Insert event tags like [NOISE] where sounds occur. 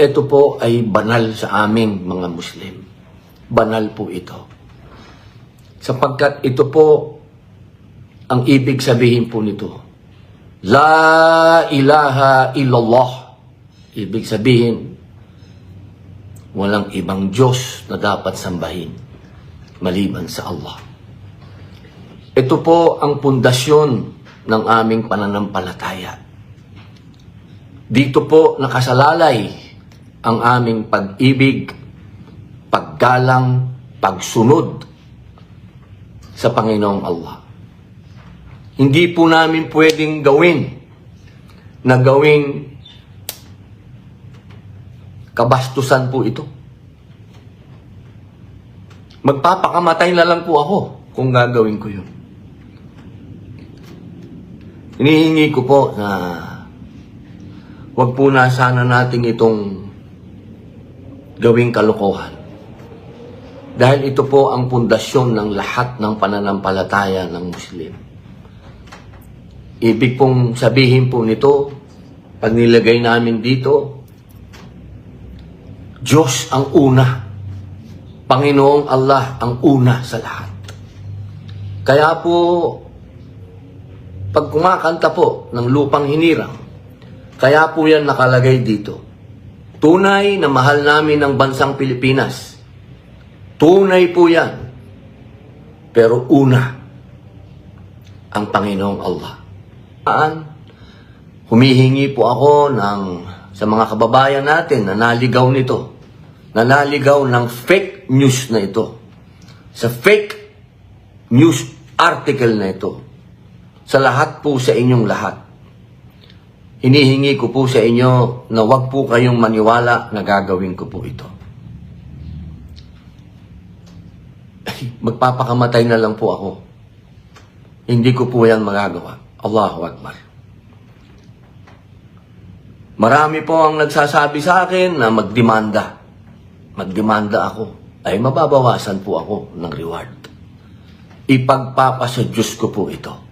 ito po ay banal sa aming mga Muslim. Banal po ito. Sapagkat ito po ang ibig sabihin po nito. La ilaha illallah. Ibig sabihin, walang ibang Diyos na dapat sambahin maliban sa Allah. Ito po ang pundasyon ng aming pananampalataya. Dito po nakasalalay ang aming pag-ibig, paggalang, pagsunod sa Panginoong Allah. Hindi po namin pwedeng gawin na gawing kabastusan po ito. Magpapakamatay na lang po ako kung gagawin ko yun. Hinihingi ko po na wag po na sana nating itong gawing kalokohan. Dahil ito po ang pundasyon ng lahat ng pananampalataya ng Muslim. Ibig pong sabihin po nito, pag nilagay namin dito, Diyos ang una. Panginoong Allah ang una sa lahat. Kaya po, pag kumakanta po ng lupang hinirang, kaya po yan nakalagay dito. Tunay na mahal namin ang bansang Pilipinas. Tunay po yan. Pero una, ang Panginoong Allah. Aan, humihingi po ako ng, sa mga kababayan natin na naligaw nito, na naligaw ng fake news na ito. Sa fake news article na ito. Sa lahat po sa inyong lahat. Hinihingi ko po sa inyo na wag po kayong maniwala na gagawin ko po ito. Ay, [LAUGHS] magpapakamatay na lang po ako. Hindi ko po yan magagawa. Allahu Akbar. Marami po ang nagsasabi sa akin na magdemanda. Magdemanda ako. Ay mababawasan po ako ng reward. Ipagpapa sa Diyos ko po ito.